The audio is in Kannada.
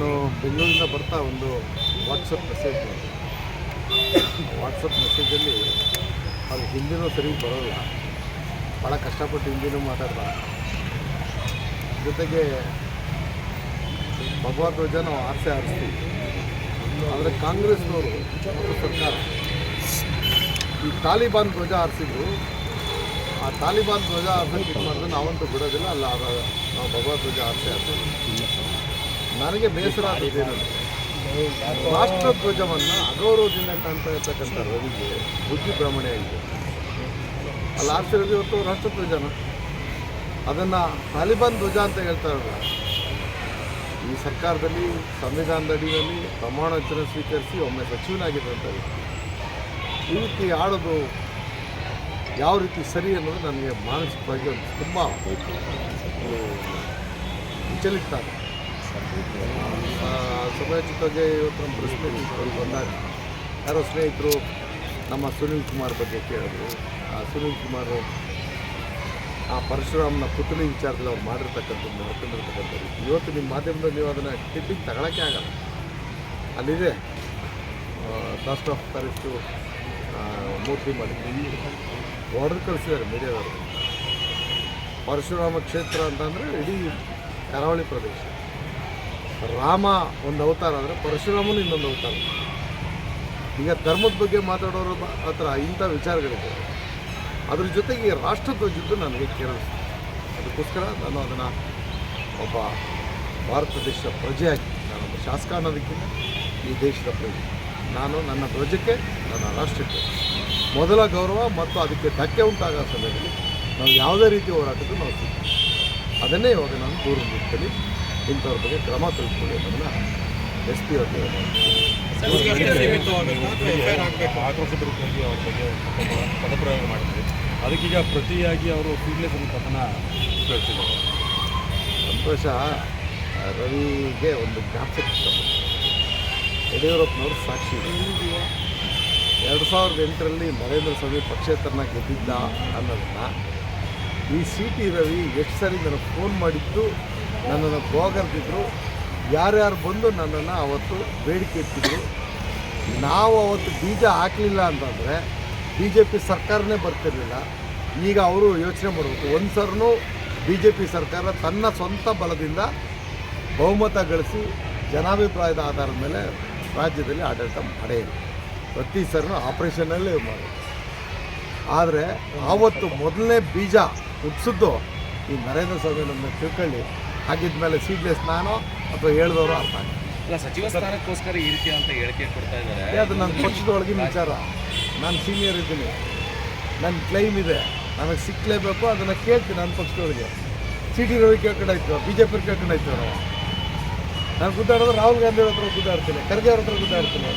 ನಾನು ಬೆಂಗಳೂರಿಂದ ಬರ್ತಾ ಒಂದು ವಾಟ್ಸಪ್ ಮೆಸೇಜ್ ಮಾಡಿದೆ ವಾಟ್ಸಪ್ ಮೆಸೇಜಲ್ಲಿ ಅದು ಹಿಂದಿನೂ ಸರಿ ಬರೋಲ್ಲ. ಭಾಳ ಕಷ್ಟಪಟ್ಟು ಹಿಂದಿನೂ ಮಾತಾಡ್ತಾರೆ ಜೊತೆಗೆ ಭಗವಾ ಧ್ವಜ ನಾವು ಆರಿಸೇ ಆರಿಸ್ತೀವಿ. ಆದರೆ ಕಾಂಗ್ರೆಸ್ನವರು ಸರ್ಕಾರ ಈ ತಾಲಿಬಾನ್ ಧ್ವಜ ಆರಿಸಿದ್ರು. ಆ ತಾಲಿಬಾನ್ ಧ್ವಜ ಆರ್ಸಕ್ಕೆ ಇದು ಮಾಡಿದ್ರೆ ನಾವಂತೂ ಬಿಡೋದಿಲ್ಲ, ಅಲ್ಲ ನಾವು ಭಗವಾ ಧ್ವಜ ಆರಿಸೆ ಆರಿಸ್ತೀವಿ. ನನಗೆ ಬೇಸರ ರಾಷ್ಟ್ರ ಧ್ವಜವನ್ನು ಅಗೌರವದಿಂದ ಕಾಣ್ತಾ ಇರ್ತಕ್ಕಂಥ ರವಿಗೆ ಬುದ್ಧಿ ಭ್ರಮಣೆ ಆಗಿದೆ. ಅಲ್ಲಿ ಆಶ್ಚರ್ಯ ಇವತ್ತು ರಾಷ್ಟ್ರ ಧ್ವಜನ. ಅದನ್ನು ತಾಲಿಬಾನ್ ಧ್ವಜ ಅಂತ ಹೇಳ್ತಾರಲ್ಲ, ಈ ಸರ್ಕಾರದಲ್ಲಿ, ಸಂವಿಧಾನದ ಅಡಿಯಲ್ಲಿ ಪ್ರಮಾಣ ವಚನ ಸ್ವೀಕರಿಸಿ ಒಮ್ಮೆ ಸಚಿವನಾಗಿದ್ದಂಥ ಈ ರೀತಿ ಆಡೋದು ಯಾವ ರೀತಿ ಸರಿ ಅನ್ನೋದು ನನಗೆ ಮಾನಸಿಕವಾಗಿ ಒಂದು ತುಂಬ ವಿಚಲಿತ ಸಮಯೋಚಿತವಾಗಿ ಇವತ್ತು ನಮ್ಮ ಪ್ರಶ್ನೆ ಬಂದಾಗ ಯಾರೋ ಸ್ನೇಹಿತರು ನಮ್ಮ ಸುನೀಲ್ ಕುಮಾರ್ ಬಗ್ಗೆ ಕೇಳಿದ್ರು. ಆ ಸುನೀಲ್ ಕುಮಾರ್ ಆ ಪರಶುರಾಮನ ಪುತ್ಲಿ ವಿಚಾರದಲ್ಲಿ ಅವ್ರು ಮಾಡಿರ್ತಕ್ಕಂಥದ್ದು ನಡ್ಕೊಂಡಿರ್ತಕ್ಕಂಥ ರೀತಿ ಇವತ್ತು ನಿಮ್ಮ ಮಾಧ್ಯಮದಲ್ಲಿ ನೀವು ಅದನ್ನು ಟಿಪ್ಪಿಗೆ ತಗೊಳಕ್ಕೆ ಆಗಲ್ಲ. ಅಲ್ಲಿದೆ. ಕಾಸ್ಟ್ ಆಫ್ ಪ್ಯಾರಿಸ್ಟು ಮೂರ್ತಿ ಮಾಡಿ ಹೊಡೆದು ಕಳಿಸಿದ್ದಾರೆ ಮೀಡಿಯಾದವರು ಪರಶುರಾಮ ಕ್ಷೇತ್ರ ಅಂತಂದರೆ ಇಡೀ ಕರಾವಳಿ ಪ್ರದೇಶ. ರಾಮ ಒಂದು ಅವತಾರ ಅಂದರೆ ಪರಶುರಾಮನು ಇನ್ನೊಂದು ಅವತಾರ. ಈಗ ಧರ್ಮದ ಬಗ್ಗೆ ಮಾತಾಡೋರ ಹತ್ರ ಇಂಥ ವಿಚಾರಗಳಿದೆ. ಅದ್ರ ಜೊತೆಗೆ ರಾಷ್ಟ್ರಧ್ವಜದ್ದು ನನಗೆ ಕೇಳಿಸ್ತು. ಅದಕ್ಕೋಸ್ಕರ ನಾನು ಅದನ್ನು ಒಬ್ಬ ಭಾರತ ದೇಶದ ಪ್ರಜೆಯಾಗಿ ನಾನೊಬ್ಬ ಶಾಸಕ ಅನ್ನೋದಕ್ಕಿಂತ ಈ ದೇಶದ ಪ್ರಜೆ. ನಾನು ನನ್ನ ಧ್ವಜಕ್ಕೆ ನನ್ನ ರಾಷ್ಟ್ರಕ್ಕೆ ಮೊದಲ ಗೌರವ ಮತ್ತು ಅದಕ್ಕೆ ಧಕ್ಕೆ ಉಂಟಾಗೋ ಸಮಯದಲ್ಲಿ ನಾವು ಯಾವುದೇ ರೀತಿ ಹೋರಾಟಕ್ಕೂ ನಾವು ಅದನ್ನೇ ಇವಾಗ ನಾನು ದೂರ ನಿಂತಲ್ಲಿ ಇಂಥವ್ರ ಬಗ್ಗೆ ಕ್ರಮ ತೆಗೆದುಕೊಳ್ಳಿ ಅನ್ನೋದನ್ನ ಎಸ್ ಪಿ ಅವ್ರಿಗೆ ರೂಪದಲ್ಲಿ ಅವ್ರ ಬಗ್ಗೆ ಪದಪ್ರಯೋಗ ಮಾಡಿದ್ರಿ. ಅದಕ್ಕೀಗ ಪ್ರತಿಯಾಗಿ ಅವರು ಫೀಲ್ಡ್ಲೆಸ್ ಒಂದು ಕಥನ ಕೇಳ್ತಿದ್ದಾರೆ ಸಂತೋಷ ರವಿಗೆ ಒಂದು ಜ್ಞಾಪಕ ಯಡಿಯೂರಪ್ಪನವರು ಸಾಕ್ಷಿ. ಎರಡು ಸಾವಿರದ ಎಂಟರಲ್ಲಿ ನರೇಂದ್ರ ಸ್ವಾಮಿ ಪಕ್ಷೇತರನ ಗೆದ್ದಿದ್ದ ಅನ್ನೋದನ್ನು ಈ ಸಿ ಟಿ ರವಿ ಎಷ್ಟು ಸರಿ ನನಗೆ ಫೋನ್ ಮಾಡಿದ್ದು ನನ್ನನ್ನು ಹೋಗರ್ದಿದ್ರು ಯಾರ್ಯಾರು ಬಂದು ನನ್ನನ್ನು ಅವತ್ತು ಬೇಡಿಕೆ ಇಟ್ಟಿದ್ರು. ನಾವು ಅವತ್ತು ಬೀಜ ಹಾಕಲಿಲ್ಲ ಅಂತಂದರೆ ಬಿ ಜೆ ಪಿ ಸರ್ಕಾರನೇ ಬರ್ತಿರಲಿಲ್ಲ. ಈಗ ಅವರು ಯೋಚನೆ ಮಾಡಬೇಕು. ಒಂದು ಸರ್ನೂ ಬಿ ಜೆ ಪಿ ಸರ್ಕಾರ ತನ್ನ ಸ್ವಂತ ಬಲದಿಂದ ಬಹುಮತ ಗಳಿಸಿ ಜನಾಭಿಪ್ರಾಯದ ಆಧಾರದ ಮೇಲೆ ರಾಜ್ಯದಲ್ಲಿ ಆಡಳಿತ ಮಾಡೇ. ಪ್ರತಿ ಸರ್ನು ಆಪ್ರೇಷನಲ್ಲೇ ಮಾಡೋದು ಆದರೆ ಆವತ್ತು ಮೊದಲನೇ ಬೀಜ ಹುಟ್ಟಿಸಿದ್ದು ಈ ನರೇಂದ್ರ ಸ್ವಾಮಿ ನಮ್ಮನ್ನು ತಿಳ್ಕೊಳ್ಳಿ. ಹಾಗಿದ್ಮೇಲೆ ಸೀಡ್ಲೆಸ್ ನಾನು ಅಥವಾ ಹೇಳಿದವರು ಅರ್ಥ ಇಲ್ಲ ಅಲ್ಲ ಸಚಿವ ಸ್ಥಾನಕ್ಕೋಸ್ಕರ ಈ ರೀತಿ ಅಂತ ಹೇಳಿಕೆ ಕೊಡ್ತಾ ಇದ್ದಾರೆ. ಅದು ನನ್ನ ಪಕ್ಷದೊಳಗಿನ ವಿಚಾರ. ನಾನು ಸೀನಿಯರ್ ಇದ್ದೀನಿ. ನನ್ನ ಕ್ಲೈಮ್ ಇದೆ. ನನಗೆ ಸಿಕ್ಕಲೇಬೇಕು ಅದನ್ನು ಕೇಳ್ತೀನಿ ನನ್ನ ಪಕ್ಷದೊಳಗೆ ಸಿ ಟಿ ರವಿ ಕೇಳ್ಕೊಂಡಾಯ್ತು ಬಿ ಜೆ ಪಿ ಕೇಳ್ಕೊಂಡಾಯ್ತು ನಾವು ನಾನು ಗುದ್ದಾಡೋದು ರಾಹುಲ್ ಗಾಂಧಿ ಅವ್ರ ಹತ್ರ ಗುದ್ದಾಡ್ತೀನಿ ಖರ್ಗೆ ಅವ್ರ ಹತ್ರ ಗುದ್ದಾಡ್ತೀನಿ.